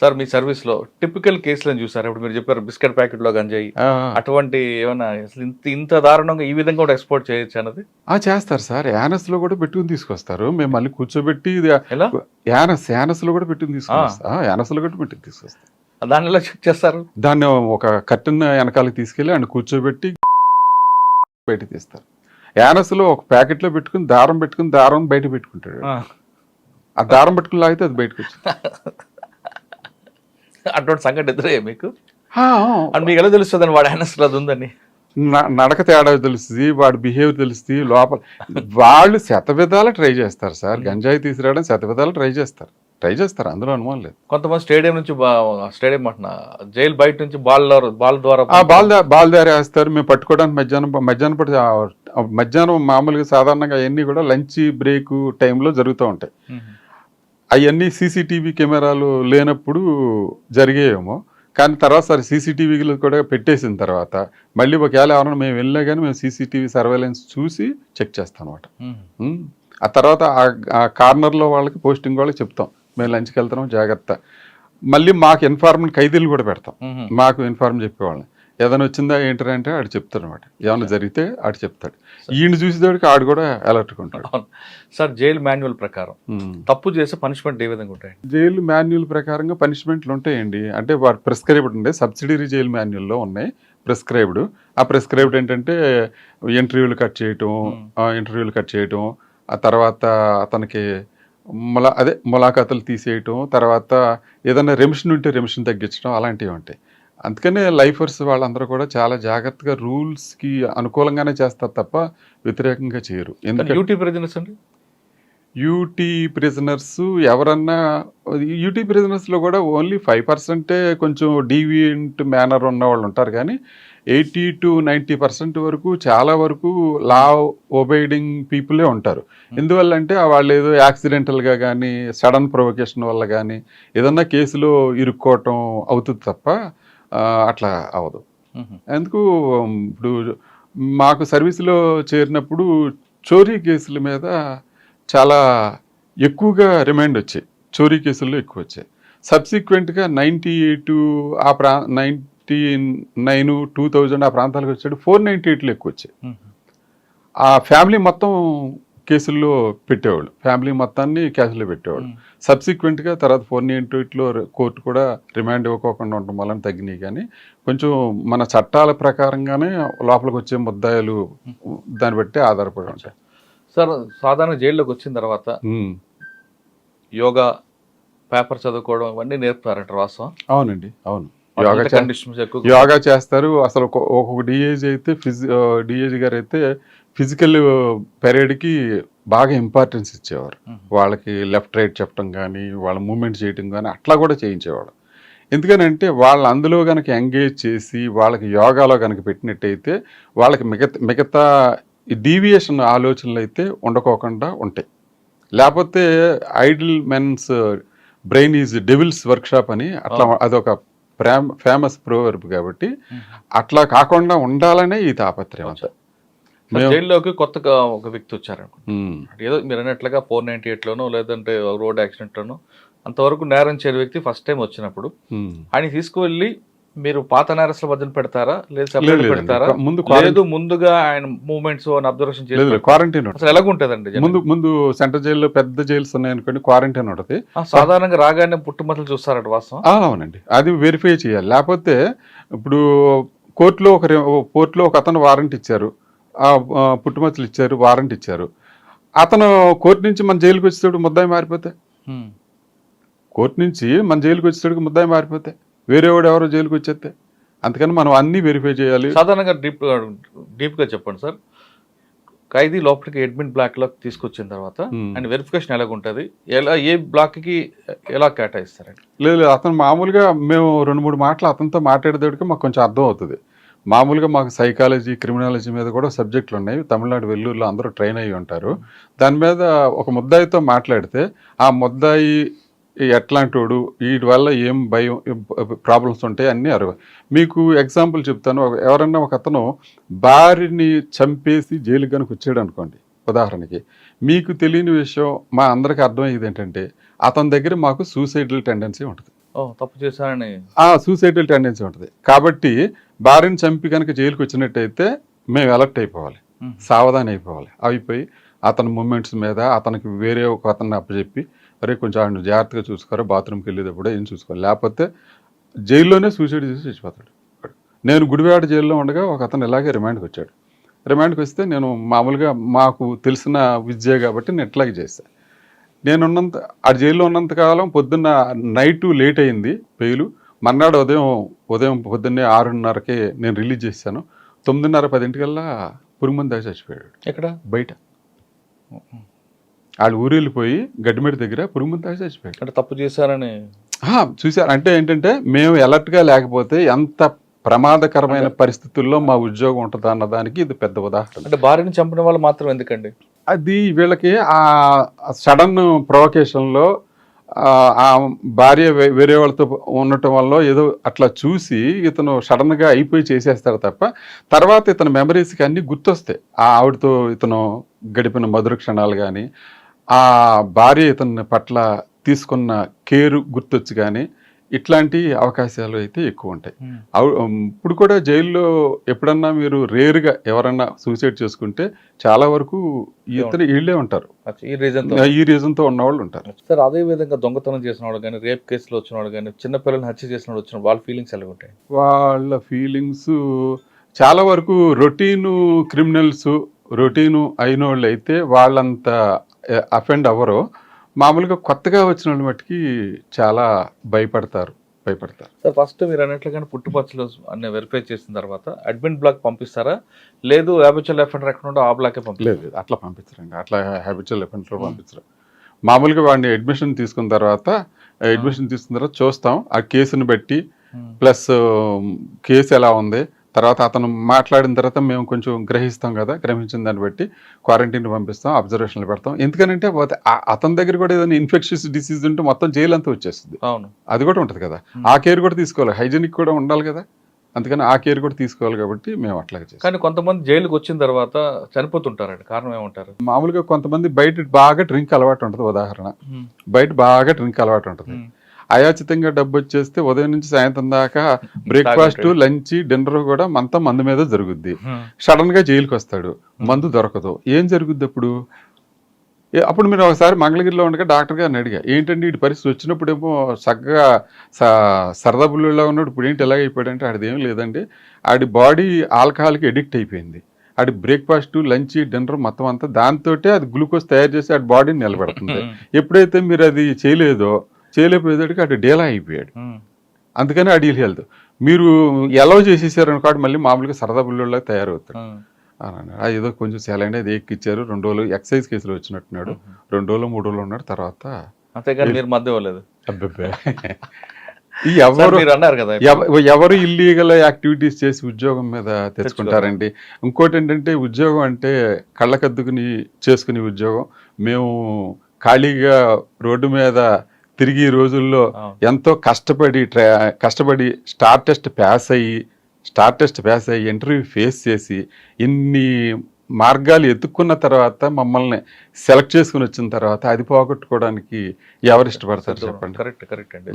Sir మీ సర్వీస్లో typical కేసులను చూసారు? ఇప్పుడు మీరు చెప్పారు బిస్కెట్ ప్యాకెట్లో గంజాయి అటువంటి ఏమైనా ఇంత ఇంత దారుణంగా ఈ విధంగా కూడా ఎక్స్పోర్ట్ చేయొచ్చు అన్నది? ఆ, చేస్తారు సార్. యానస్లో కూడా పెట్టుకుని తీసుకొస్తారు. మేము మళ్ళీ కూర్చోబెట్టి యానస్ యానస్లో కూడా పెట్టుకుని తీసుకొస్తాం యానస్లో కూడా పెట్టుకుని తీసుకొస్తాం దాన్ని ఎలా చెక్ చేస్తారు? దాన్ని ఒక కట్టెన్ వెనకాలకి తీసుకెళ్ళి ఆయన కూర్చోబెట్టి బయట తీస్తారు. యానస్లో ఒక ప్యాకెట్లో పెట్టుకుని దారం పెట్టుకుని దారం బయట పెట్టుకుంటాడు. ఆ. దారం పెట్టుకుని లాగితే అది బయటకు వచ్చింది. అటువంటి సంఘటన ఎదురయ్యా మీకు? అండ్ మీకు ఎలా తెలుస్తుంది వాడు ఆయనస్లో అది ఉందని నడక తేడా తెలుస్తుంది వాడి బిహేవియర్ తెలుస్తుంది లోపల వాళ్ళు శతవిధాలు ట్రై చేస్తారు సార్. గంజాయి తీసుకురావడం శతవిధాలు ట్రై చేస్తారు. ట్రై చేస్తారు అందులో అనుమానం లేదు. కొంతమంది స్టేడియం నుంచి స్టేడియం అంటున్నా జైలు బయట నుంచి బాల్ బాల్ ద్వారా బాల్ బాల్ దారి వేస్తారు. మేము పట్టుకోవడానికి మధ్యాహ్నం మధ్యాహ్నం ఆ మధ్యాహ్నం మామూలుగా సాధారణంగా అవన్నీ కూడా లంచ్ బ్రేక్ టైంలో జరుగుతూ ఉంటాయి. అవన్నీ సీసీటీవీ కెమెరాలు లేనప్పుడు జరిగేయేమో. కానీ తర్వాత సరే సీసీటీవీలు కూడా పెట్టేసిన తర్వాత మళ్ళీ ఒకవేళ ఎవరైనా మేము వెళ్ళినా కానీ మేము సీసీటీవీ సర్వేలెన్స్ చూసి చెక్ చేస్తాం అనమాట. ఆ తర్వాత ఆ- కార్నర్లో వాళ్ళకి పోస్టింగ్ వాళ్ళకి చెప్తాం. మేము లంచ్కి వెళ్తున్నాం జాగ్రత్త. మళ్ళీ మాకు ఇన్ఫార్మేషన్ ఖైదీలు కూడా పెడతాం. మాకు ఇన్ఫార్మ్ చెప్పేవాళ్ళని. ఏదైనా వచ్చిందా ఏంటంటే ఆడు చెప్తాడు అనమాట ఏమైనా జరిగితే ఆడు చెప్తాడు. ఈయన చూసేవాడికి ఆడు కూడా అలర్ట్గా ఉంటాడు. సార్ జైలు మాన్యువల్ ప్రకారం. ఉమ్. తప్పు చేస్తే పనిష్మెంట్ ఏ విధంగా ఉంటాయి జైలు మాన్యువల్ ప్రకారంగా పనిష్మెంట్లు ఉంటాయండి. అంటే వారు ప్రిస్క్రైబ్డ్ ఉండే సబ్సిడరీ జైలు మాన్యువల్లో ఉన్నాయి ప్రిస్క్రైబ్డ్ ఆ ప్రిస్క్రైబ్డ్ ఏంటంటే ఇంటర్వ్యూలు కట్ చేయటం ఇంటర్వ్యూలు కట్ చేయటం ఆ తర్వాత అతనికి ములా అదే ములాఖాతులు తీసేయటం తర్వాత ఏదైనా రెమిషన్ ఉంటే రెమిషన్ తగ్గించడం అలాంటివి ఉంటాయి. అందుకనే లైఫర్స్ వాళ్ళందరూ కూడా చాలా జాగ్రత్తగా రూల్స్కి అనుకూలంగానే చేస్తారు తప్ప వ్యతిరేకంగా చేయరు. ఎందుకంటే యూటీ ప్రెజెన్స్ అండి? యూటీ ప్రిజనర్స్ ఎవరన్నా యూటీ ప్రిజనర్స్లో కూడా ఓన్లీ ఫైవ్ పర్సెంటే కొంచెం డీవియంట్ మేనర్ ఉన్న వాళ్ళు ఉంటారు కానీ ఎయిటీ టు నైంటీ పర్సెంట్ వరకు చాలా వరకు లా ఒబైడింగ్ పీపులే ఉంటారు. ఎందువల్ల అంటే వాళ్ళు ఏదో యాక్సిడెంటల్గా కానీ సడన్ ప్రొవకేషన్ వల్ల కానీ ఏదన్నా కేసులో ఇరుక్కోవటం అవుతుంది తప్ప అట్లా అవ్వదు. ఎందుకు? ఇప్పుడు మాకు సర్వీస్లో చేరినప్పుడు చోరీ కేసుల మీద చాలా ఎక్కువగా రిమైండ్ వచ్చాయి. చోరీ కేసుల్లో ఎక్కువ వచ్చాయి. సబ్సిక్వెంట్గా నైంటీ ఎయిట్ ఆ ప్రా నైంటీ నైన్ టూ థౌజండ్ ఆ ప్రాంతాలకు వచ్చాడు. ఫోర్ నైంటీ ఎయిట్లో ఎక్కువ వచ్చాయి. ఆ ఫ్యామిలీ మొత్తం కేసుల్లో పెట్టేవాళ్ళు. ఫ్యామిలీ మొత్తాన్ని కేసులో పెట్టేవాళ్ళు. సబ్సిక్వెంట్గా తర్వాత ఫోర్ నైంటీ ఎయిట్లో కోర్టు కూడా రిమాండ్ ఇవ్వకోకుండా ఉండడం వల్ల తగ్గినాయి. కానీ కొంచెం మన చట్టాల ప్రకారంగానే లోపలికి వచ్చే ముద్దాయిలు దాన్ని బట్టి ఆధారపడి ఉంటాయి. సార్ సాధారణ జైల్లోకి వచ్చిన తర్వాత యోగా పేపర్ చదువుకోవడం ఇవన్నీ నేర్పుతారంట వాస్తవం? అవునండి అవును. యోగా యోగా చేస్తారు. అసలు ఒక- ఒక్కొక్క డిఏజీ అయితే ఫిజి డిఏజీ గారు అయితే ఫిజికల్ పెరేడ్కి బాగా ఇంపార్టెన్స్ ఇచ్చేవారు. వాళ్ళకి లెఫ్ట్ రైట్ చెప్పడం కానీ వాళ్ళ మూమెంట్ చేయటం కానీ అట్లా కూడా చేయించేవాడు. ఎందుకనంటే వాళ్ళు అందులో కనుక ఎంగేజ్ చేసి వాళ్ళకి యోగాలో కనుక పెట్టినట్టయితే వాళ్ళకి మిగతా మిగతా డీవియేషన్ ఆలోచనలు అయితే ఉండకోకుండా ఉంటాయి. లేకపోతే idle men's brain is devil's workshop అని అట్లా అదొక ప్రేమ ఫేమస్ ప్రోవర్బ్ కాబట్టి. అట్లా కాకుండా ఉండాలనే ఈ తాపత్రయం అంతా. జైల్లోకి కొత్తగా ఒక వ్యక్తి వచ్చారనుకో ఉమ్, ఏదో మీరు అన్నట్లుగా ఫోర్ నైన్టీ ఎయిట్లోనో లేదంటే రోడ్ యాక్సిడెంట్లోనో అంతవరకు నేరం చేయని వ్యక్తి ఫస్ట్ టైం వచ్చినప్పుడు. ఆయన తీసుకువెళ్ళి మీరు పాత నేరస్తుల మధ్యన పెడతారా? లేదు సెపరేట్. పెడతారా? ముందు లేదు ముందుగా ఆయన మూమెంట్స్ అబ్జర్వేషన్ లేదు చేసి క్వారంటైన్ ఉంటుంది అసలు ఎలాగుంటదండి? ముందు ముందు సెంట్రల్ జైల్లో పెద్ద జైల్స్ ఉన్నాయనుకోండి క్వారంటైన్ ఉంటుంది. సాధారణంగా రాగానే పుట్టుమతలు చూస్తారట వాస్తవం. అవునండి. అది వెరిఫై చేయాలి. లేకపోతే ఇప్పుడు కోర్టులో ఒక కోర్టులో ఒక అతను వారెంట్ ఇచ్చారు. పుట్టుమచ్చలు ఇచ్చారు వారెంట్ ఇచ్చారు అతను కోర్టు నుంచి మన జైలుకి వచ్చేటప్పుడు ముద్దాయి మారిపోతే. కోర్టు నుంచి మన జైలుకి వచ్చేటప్పుడు ముద్దాయి మారిపోతే? వేరే వాడు ఎవరో జైలుకి వచ్చేస్తే? అందుకని మనం అన్నీ వెరిఫై చేయాలి. సాధారణంగా డీప్ డీప్గా చెప్పండి సార్. ఖైదీ లోపలికి అడ్మిన్ బ్లాక్లో తీసుకొచ్చిన తర్వాత. అండ్ వెరిఫికేషన్ ఎలాగుంటది? ఎలా ఏ బ్లాక్కి ఎలా కేటాయిస్తారండి లేదు లేదు, అతను మామూలుగా మేము రెండు మూడు మాటలు అతనితో మాట్లాడేటప్పటికి మాకు కొంచెం అర్థం అవుతుంది. మామూలుగా మాకు సైకాలజీ క్రిమినాలజీ మీద కూడా సబ్జెక్టులు ఉన్నాయి. తమిళనాడు వెల్లూరులో అందరూ ట్రైన్ అయ్యి ఉంటారు. దాని మీద ఒక ముద్దాయితో మాట్లాడితే ఆ ముద్దాయి ఎట్లాంటోడు? వీటి వల్ల ఏం భయం ప్రాబ్లమ్స్ ఉంటాయి అన్నీ అరవ. మీకు ఎగ్జాంపుల్ చెప్తాను. ఎవరన్నా ఒక అతను భార్యని చంపేసి జైలు కనుక వచ్చాడు అనుకోండి ఉదాహరణకి. మీకు తెలియని విషయం మా అందరికి అర్థమయ్యేది ఏంటంటే అతని దగ్గర మాకు సూసైడల్ టెండెన్సీ ఉంటుంది. తప్పు చేశారని. ఆ సూసైడల్ టెండెన్సీ ఉంటుంది. కాబట్టి భార్యను చంపి కనుక జైలుకి వచ్చినట్టయితే మేము అలర్ట్ అయిపోవాలి. సావధానం అయిపోవాలి. అయిపోయి అతని మూమెంట్స్ మీద అతనికి వేరే ఒక అతన్ని అప్పచెప్పి అరే కొంచెం ఆయన జాగ్రత్తగా చూసుకోరా బాత్రూమ్కి వెళ్ళేటప్పుడు ఏం చూసుకోవాలి? లేకపోతే జైల్లోనే సూసైడ్ చేసి చచ్చిపోతాడు. నేను గుడివాడ జైల్లో ఉండగా ఒక అతను ఇలాగే రిమాండ్కి వచ్చాడు. రిమాండ్కి వస్తే నేను మామూలుగా మాకు తెలిసిన విద్య కాబట్టి నేను ఎట్లాగే చేశాను నేను ఉన్నంత ఆ జైల్లో ఉన్నంత కాలం పొద్దున్న నైట్ లేట్ అయింది పెయిలు మర్నాడు ఉదయం ఉదయం పొద్దున్నే ఆరున్నరకే నేను రిలీజ్ చేశాను. తొమ్మిదిన్నర పదింటికల్లా పురుగుమంది దాకా చచ్చిపోయాడు. ఎక్కడ? బయట. వాళ్ళు ఊరు వెళ్ళిపోయి గడ్డిమెడి దగ్గర పురుగుమంది దాకా చచ్చిపోయాడు. అంటే తప్పు చేశారని. చూశారు. అంటే ఏంటంటే మేము అలర్ట్గా లేకపోతే ఎంత ప్రమాదకరమైన పరిస్థితుల్లో మా ఉద్యోగం ఉంటుంది అన్నదానికి ఇది పెద్ద ఉదాహరణ. అంటే భార్యని చంపిన వాళ్ళు మాత్రం ఎందుకండి? అది వీళ్ళకి ఆ సడన్ ప్రొవకేషన్లో ఆ భార్య వేరే వాళ్ళతో ఉండటం వల్ల ఏదో అట్లా చూసి ఇతను సడన్గా అయిపోయి చేసేస్తాడు తప్ప తర్వాత ఇతని మెమరీస్కి అన్నీ గుర్తొస్తాయి. ఆ ఆవిడతో ఇతను గడిపిన మధుర క్షణాలు కానీ ఆ భార్య ఇతని పట్ల తీసుకున్న కేరు గుర్తొచ్చి కానీ ఇట్లాంటి అవకాశాలు అయితే ఎక్కువ ఉంటాయి ఇప్పుడు కూడా జైల్లో ఎప్పుడన్నా మీరు రేరుగా ఎవరన్నా సూసైడ్ చేసుకుంటే చాలా వరకు ఇతను వీళ్ళే ఉంటారు. ఈ రీజన్ ఈ రీజన్తో ఉన్నవాళ్ళు ఉంటారు. సార్ అదే విధంగా దొంగతనం చేసిన వాళ్ళు కానీ రేప్ కేసులో వచ్చిన వాళ్ళు కానీ చిన్న పిల్లల్ని హత్య చేసిన వాళ్ళు వచ్చిన వాళ్ళ ఫీలింగ్స్ ఎలా ఉంటాయి వాళ్ళ ఫీలింగ్స్ చాలా వరకు రొటీను క్రిమినల్స్ రొటీను అయిన వాళ్ళు అయితే వాళ్ళంత అఫెండ్ అవ్వరు. మామూలుగా కొత్తగా వచ్చిన వాళ్ళు మట్టుకి చాలా భయపడతారు భయపడతారు. సార్ ఫస్ట్ మీరు అన్నట్లుగానే పుట్టుపచ్చలు అన్ని వెరిఫై చేసిన తర్వాత అడ్మిన్ బ్లాక్ పంపిస్తారా? లేదు హ్యాబిచువల్ ఎఫెండర్ ఎక్కడ ఉందో ఆ బ్లాకే పంపిస్తారు? లేదు లేదు, అట్లా పంపించరండి. అట్లా హ్యాబిచువల్ ఎఫెంట్లో పంపించరు. మామూలుగా వాడిని అడ్మిషన్ తీసుకున్న తర్వాత అడ్మిషన్ తీసుకున్న తర్వాత చూస్తాం. ఆ కేసుని బట్టి ప్లస్ కేసు ఎలా ఉంది తర్వాత అతను మాట్లాడిన తర్వాత మేము కొంచెం గ్రహిస్తాం కదా గ్రహించిన దాన్ని బట్టి క్వారంటైన్ పంపిస్తాం అబ్జర్వేషన్లు పెడతాం. ఎందుకనంటే అతని దగ్గర కూడా ఏదైనా ఇన్ఫెక్షన్స్ డిసీజ్ ఉంటే మొత్తం జైలు అంతా వచ్చేస్తుంది. అవును. అది కూడా ఉంటుంది కదా. ఆ కేర్ కూడా తీసుకోవాలి. హైజీనిక్ కూడా ఉండాలి కదా. అందుకని ఆ కేర్ కూడా తీసుకోవాలి కాబట్టి మేము అట్లాగే చేస్తాం. కానీ కొంతమంది జైలుకి వచ్చిన తర్వాత చనిపోతుంటారండి. కారణం ఏమంటారు? మామూలుగా కొంతమంది బయట బాగా డ్రింక్ అలవాటు ఉంటుంది ఉదాహరణ. బయట బాగా డ్రింక్ అలవాటు ఉంటుంది. అయాచితంగా డబ్బు వచ్చేస్తే ఉదయం నుంచి సాయంత్రం దాకా బ్రేక్ఫాస్ట్ లంచ్ డిన్నర్ కూడా అంతా మందు మీద జరుగుద్ది. సడన్గా జైలుకి వస్తాడు మందు దొరకదు. ఏం జరుగుద్ది అప్పుడు అప్పుడు మీరు ఒకసారి మంగళగిరిలో ఉండగా డాక్టర్ గారిని అడిగా ఏంటండి ఇటు పరిస్థితి? వచ్చినప్పుడేమో చక్కగా సరదా బుల్లులా ఉన్నాడు. ఇప్పుడు ఏంటి ఎలాగ అయిపోయాడంటే ఆడిది ఏం లేదండి. ఆడి బాడీ ఆల్కహాల్కి ఎడిక్ట్ అయిపోయింది. ఆడి బ్రేక్ఫాస్ట్ లంచ్ డిన్నర్ మొత్తం అంతా దాంతోటే అది గ్లూకోజ్ తయారు చేసి ఆడి బాడీని నిలబెడుతుంది. ఎప్పుడైతే మీరు అది చేయలేదో చేయలేకపోయేదానికి అటు డేలా అయిపోయాడు. అందుకని అడిగి హెల్త్. మీరు ఎలా చేసేసారు అనుకోండి మళ్ళీ మామూలుగా సరదా బుల్లులా తయారవుతాడు. అని అన్నాడు. ఏదో కొంచెం సేలండి అది ఎక్కిచ్చారు రెండు రోజులు ఎక్సైజ్ కేసులో వచ్చినట్టున్నాడు. రెండు రోజులు మూడు రోజులు ఉన్నాడు తర్వాత మీరు మధ్య ఇవ్వలేదు అబ్బబ్బే. ఎవరు అన్నారు కదా ఎవరు ఇల్లీగల్ యాక్టివిటీస్ చేసి ఉద్యోగం మీద తెచ్చుకుంటారండి? ఇంకోటి ఏంటంటే ఉద్యోగం అంటే కళ్ళకద్దుకుని చేసుకునే ఉద్యోగం. మేము ఖాళీగా రోడ్డు మీద తిరిగి ఈ రోజుల్లో. ఎంతో కష్టపడి ట్రా కష్టపడి స్టార్ టెస్ట్ పాస్ అయ్యి స్టార్ టెస్ట్ పాస్ అయ్యి ఇంటర్వ్యూ ఫేస్ చేసి ఇన్ని మార్గాలు ఎత్తుక్కున్న తర్వాత మమ్మల్ని సెలెక్ట్ చేసుకుని వచ్చిన తర్వాత అది పోగొట్టుకోవడానికి ఎవరు ఇష్టపడతారు చెప్పండి? కరెక్ట్ కరెక్ట్ అండి.